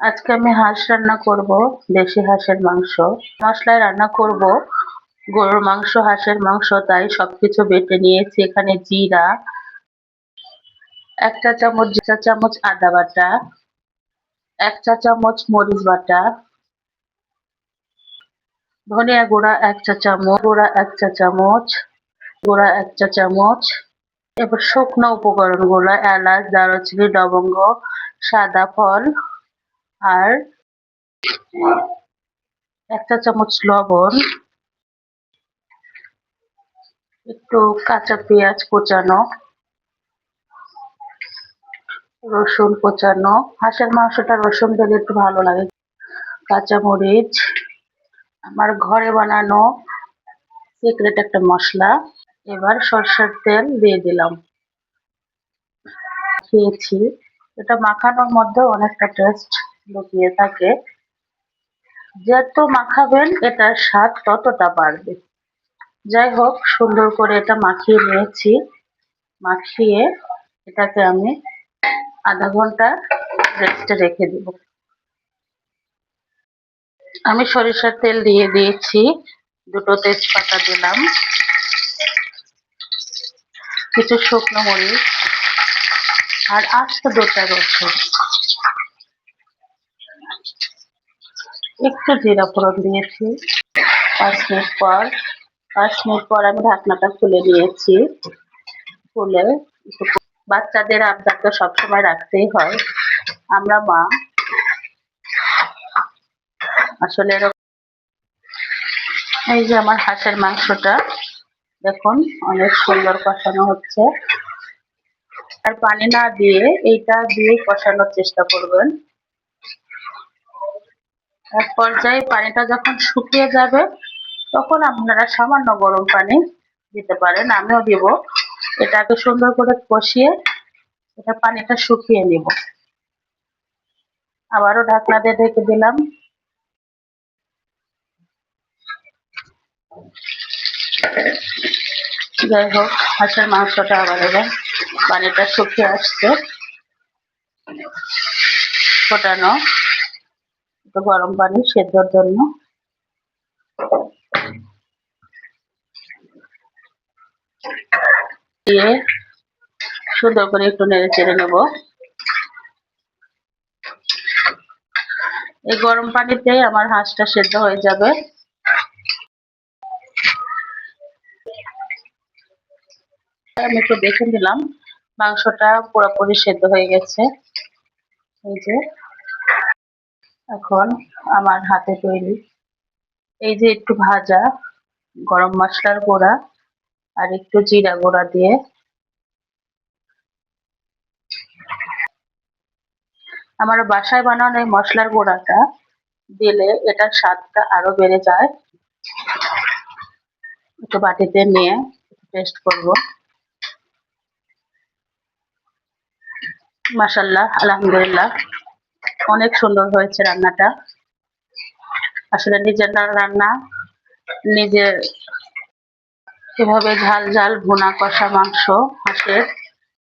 আজকে আমি হাঁস রান্না করব, দেশি হাঁসের মাংস। মশলায় রান্না করব, গরুর মাংস, হাঁসের মাংস, তাই সবকিছু বেটে নিয়েছি। এখানে জিরা, এক চা চামচ চা চামচ আদা বাটা, এক চা চামচ মরিচ বাটা, ধনিয়া গুঁড়া এক চা চামচ, গুঁড়া এক চা চামচ, গুঁড়া এক চা চামচ, এবার শুকনো উপকরণগুলো, এলাচ, দারুচিনি, লবঙ্গ, সাদা ফল আর একটা চামচ লবণ, একটু কাঁচা পেঁয়াজ কোচানো, রসুন কোচানো। হাঁসের মাংসটা রসুন দিলে একটু ভালো লাগে। কাঁচা মরিচ, আমার ঘরে বানানো সিক্রেট একটা মশলা। এবার সর্ষের তেল দিয়ে দিলাম। খেয়েছি। এটা মাখানোর মধ্যে অনেকটা টেস্ট লুকিয়ে থাকে। যত মাখাবেন এটার স্বাদ ততটা বাড়বে। যাই হোক, সুন্দর করে এটা মাখিয়ে নিয়েছি। মাখিয়ে এটাকে আমি আধা ঘণ্টা রেস্টে রেখে দেব। আমি সরিষার তেল দিয়ে দিয়েছি। দুটো তেজপাতা দিলাম। কিছু শুকনো মরিচ আর আস্ত দুটা রসুন। একটু জিরা ফোড়ন দিয়েছি। পাঁচ মিনিট পর, পাঁচ মিনিট পর আমি ঢাকনাটা খুলে নিয়েছি খুলে বাচ্চাদের আবদার তো সবসময় রাখতেই হয়। আমরা মা। আসলে এই যে আমার হাঁসের মাংসটা, দেখুন অনেক সুন্দর কষানো হচ্ছে। আর পানি না দিয়ে এইটা দিয়ে কষানোর চেষ্টা করবেন। এক পর্যায়ে পানিটা যখন শুকিয়ে যাবে, তখন আপনারা সামান্য গরম পানি দিতে পারেন, আমিও দিব। এটাকে সুন্দর করে কষিয়ে এটা পানিটা শুকিয়ে নিব। আবারও ঢাকনা দিয়ে ঢেকে দিলাম। যাই হোক, হাঁসের মাংসটা আবার এবার পানিটা শুকিয়ে আসছে। ফোটানো। গরম পানি সেদ্ধর জন্য। দিয়ে সুন্দর করে একটু নেড়ে চেড়ে নেব। এই গরম পানিতে আমার হাঁসটা সেদ্ধ হয়ে যাবে। আমি একটু দেখে নিলাম। মাংসটা পুরোপুরি সেদ্ধ হয়ে গেছে। এই যে এখন আমার হাতে তৈরি। এই যে একটু ভাজা গরম মশলার গুঁড়া আর একটু জিরা গুঁড়া দিয়ে। আমার বাসায় বানানো এই মশলার গুঁড়াটা দিলে এটার স্বাদটা আরও বেড়ে যায়। একটু বাটিতে নিয়ে টেস্ট করব। মাসাল্লাহ আলহামদুলিল্লাহ। অনেক সুন্দর হয়েছে রান্নাটা। আসলে নিজের রান্না, নিজের এভাবে ঝাল ঝাল ভুনা কষা মাংস, হাঁসের